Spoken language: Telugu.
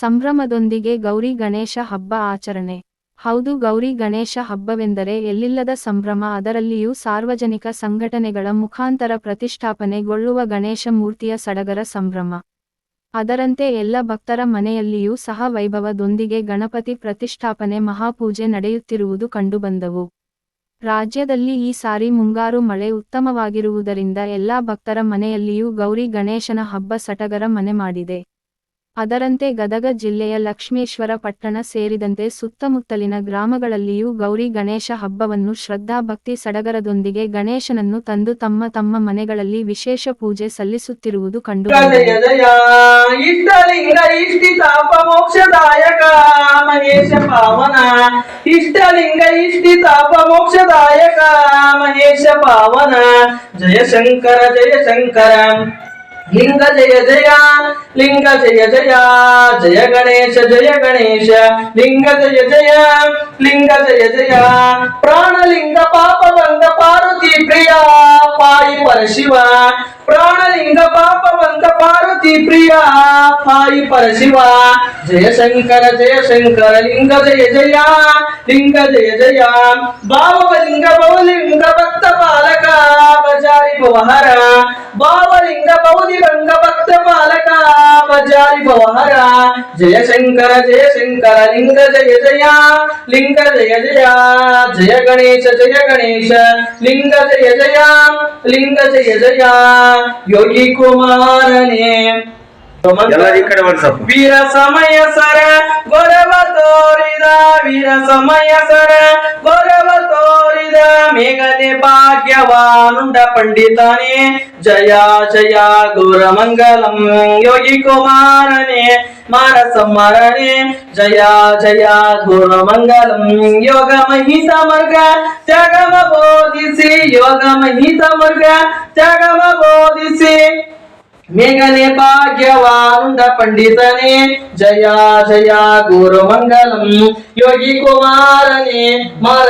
ಸಂಭ್ರಮದೊಂದಿಗೆ ಗೌರಿ ಗಣೇಶ ಹಬ್ಬ ಆಚರಣೆ. ಹೌದು, ಗೌರಿ ಗಣೇಶ ಹಬ್ಬವೆಂದರೆ ಎಲ್ಲಿಲ್ಲದ ಸಂಭ್ರಮ. ಅದರಲ್ಲಿಯೂ ಸಾರ್ವಜನಿಕ ಸಂಘಟನೆಗಳ ಮುಖಾಂತರ ಪ್ರತಿಷ್ಠಾಪನೆಗೊಳ್ಳುವ ಗಣೇಶ ಮೂರ್ತಿಯ ಸಡಗರ ಸಂಭ್ರಮ. ಅದರಂತೆ ಎಲ್ಲ ಭಕ್ತರ ಮನೆಯಲ್ಲಿಯೂ ಸಹ ವೈಭವದೊಂದಿಗೆ ಗಣಪತಿ ಪ್ರತಿಷ್ಠಾಪನೆ ಮಹಾಪೂಜೆ ನಡೆಯುತ್ತಿರುವುದು ಕಂಡುಬಂದವು. ರಾಜ್ಯದಲ್ಲಿ ಈ ಸಾರಿ ಮುಂಗಾರು ಮಳೆ ಉತ್ತಮವಾಗಿರುವುದರಿಂದ ಎಲ್ಲಾ ಭಕ್ತರ ಮನೆಯಲ್ಲಿಯೂ ಗೌರಿ ಗಣೇಶನ ಹಬ್ಬ ಸಟಗರ ಮನೆ ಮಾಡಿದೆ. ಅದರಂತೆ ಗದಗ ಜಿಲ್ಲೆಯ ಲಕ್ಷ್ಮೇಶ್ವರ ಪಟ್ಟಣ ಸೇರಿದಂತೆ ಸುತ್ತಮುತ್ತಲಿನ ಗ್ರಾಮಗಳಲ್ಲಿಯೂ ಗೌರಿ ಗಣೇಶ ಹಬ್ಬವನ್ನು ಶ್ರದ್ಧಾಭಕ್ತಿ ಸಡಗರದೊಂದಿಗೆ ಗಣೇಶನನ್ನು ತಂದು ತಮ್ಮ ತಮ್ಮ ಮನೆಗಳಲ್ಲಿ ವಿಶೇಷ ಪೂಜೆ ಸಲ್ಲಿಸುತ್ತಿರುವುದು ಕಂಡು ಇಷ್ಟಲಿಂಗ ಇಷ್ಟಿತಾಪ ಮೋಕ್ಷದಾಯಕ ಮಹೇಶ ಪಾವನ. ಜಯ ಶಂಕರ ಜಯ ಶಂಕರ. లింగ జయ జయ లింగ జయ జయ జయ గణేశ జయ గణేశ లింగ జయ జయ లింగ జయ జయ. ప్రాణలింగ పాప వంద పార్వతీ ప్రియ పాయి పరశివ. ప్రాణలింగ పాప వంద పార్వతీ ప్రియ పాయి పరశివ. జయ శంకర జయ శంకర లింగ జయ జయ లింగ జయ జయ. భావలింగ భవలింగ భక్త పాలక బజారి భవహర. భావలింగ రంగ భక్త పాలక బజారి భవహర జయ శంకర జయ శంకర లింగ జయ జయ లింగ జయ జయ. జయ గణేశ జయ గణేశ లింగ జయ జయ లింగ జయ జయ. యోగి కుమారనే. ఇక్కడ వీర సమయ సర మేఘదే భాగ్యవానుండ పండితానే. జయా జయా గౌరమంగళం యోగి కుమారనే మానసమరణే. జయా జయా గౌరమంగళం యోగ మహిత మార్గ త్యాగమ బోధిసి యోగ మహిత మార్గ త్యాగమ బోధిసి మేఘనే భాగ్యవానుండ పండితనే. జయా జయా గురుమంగళం యోగి కుమారనే మార